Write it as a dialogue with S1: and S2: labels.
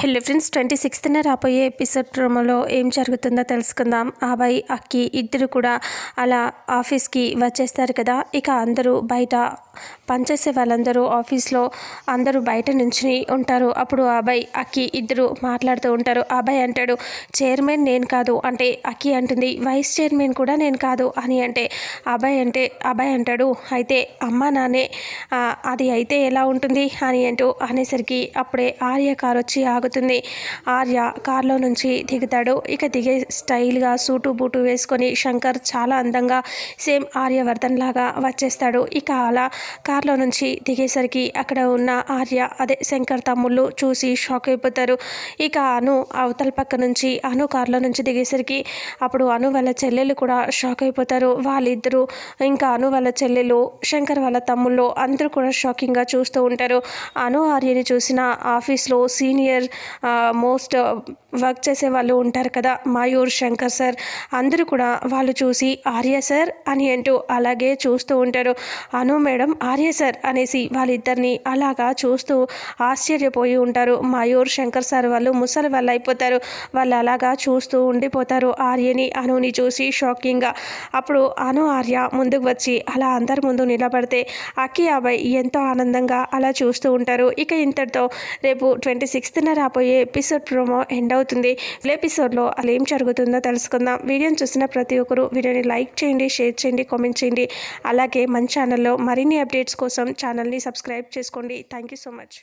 S1: Hello friends twenty సిక్స్త్న రాబోయే episode ప్రోమోలో ఏం జరుగుతుందో తెలుసుకుందాం. అబ్బాయి అక్కి ఇద్దరు కూడా అలా ఆఫీస్కి వచ్చేస్తారు కదా. ఇక అందరూ బయట పనిచేసే వాళ్ళందరూ ఆఫీస్లో అందరూ బయట నుంచి ఉంటారు. అప్పుడు అబ్బాయి అక్కి ఇద్దరు మాట్లాడుతూ ఉంటారు. అబ్బాయి అంటాడు చైర్మన్ నేను కాదు. అంటే అక్కి అంటుంది వైస్ చైర్మన్ కూడా నేను కాదు అని అంటే అబ్బాయి అంటే అబ్బాయి అంటాడు అయితే అమ్మ నానే అది అయితే ఎలా ఉంటుంది? అని అంటూ అనేసరికి అప్పుడే ఆర్య కార్ వచ్చి ఆగుతుంది. ఆర్య కారులో నుంచి దిగుతాడు. ఇక దిగే స్టైల్గా సూటు బూటు వేసుకొని శంకర్ చాలా అందంగా సేమ్ ఆర్యవర్ధన్ లాగా వచ్చేస్తాడు. ఇక అలా కార్లో నుంచి దిగేసరికి అక్కడ ఉన్న ఆర్య అదే శంకర్ తమ్ముళ్ళు చూసి షాక్ అయిపోతారు. ఇక అను అవతల పక్క నుంచి అను కార్లో నుంచి దిగేసరికి అప్పుడు అను వాళ్ళ చెల్లెలు కూడా షాక్ అయిపోతారు. వాళ్ళిద్దరూ ఇంకా అను వాళ్ళ చెల్లెలు శంకర్ వాళ్ళ తమ్ముళ్ళు అందరూ కూడా షాకింగ్గా చూస్తూ ఉంటారు. అను ఆర్యని చూసిన ఆఫీస్లో సీనియర్ మోస్ట్ వర్క్ చేసే వాళ్ళు ఉంటారు కదా మయూర్ శంకర్ సార్ అందరూ కూడా వాళ్ళు చూసి ఆర్య సార్ అని అంటూ అలాగే చూస్తూ ఉంటారు. అను మేడం ఆర్య సార్ అనేసి వాళ్ళిద్దరిని అలాగా చూస్తూ ఆశ్చర్యపోయి ఉంటారు. మయూర్ శంకర్ సార్ వాళ్ళు ముసలి వాళ్ళు అయిపోతారు. వాళ్ళు అలాగా చూస్తూ ఉండిపోతారు ఆర్యని అనుని చూసి షాకింగ్గా. అప్పుడు అను ఆర్య ముందుకు వచ్చి అలా అందరి ముందు నిలబడితే అక్కి అబ్బాయి ఎంతో ఆనందంగా అలా చూస్తూ ఉంటారు. ఇక ఇంతటితో రేపు ట్వంటీ సిక్స్త్న రాబోయే ఎపిసోడ్ ప్రోమో ఎండ్ అవుతుంది. ఎపిసోడ్లో అలా ఏం జరుగుతుందో తెలుసుకుందాం. వీడియోని చూసిన ప్రతి ఒక్కరు వీడియోని లైక్ చేయండి షేర్ చేయండి కామెంట్ చేయండి. అలాగే మన ఛానల్లో మరిన్ని అప్డేట్స్ కోసం ఛానల్ని సబ్స్క్రైబ్ చేసుకోండి. Thank you so much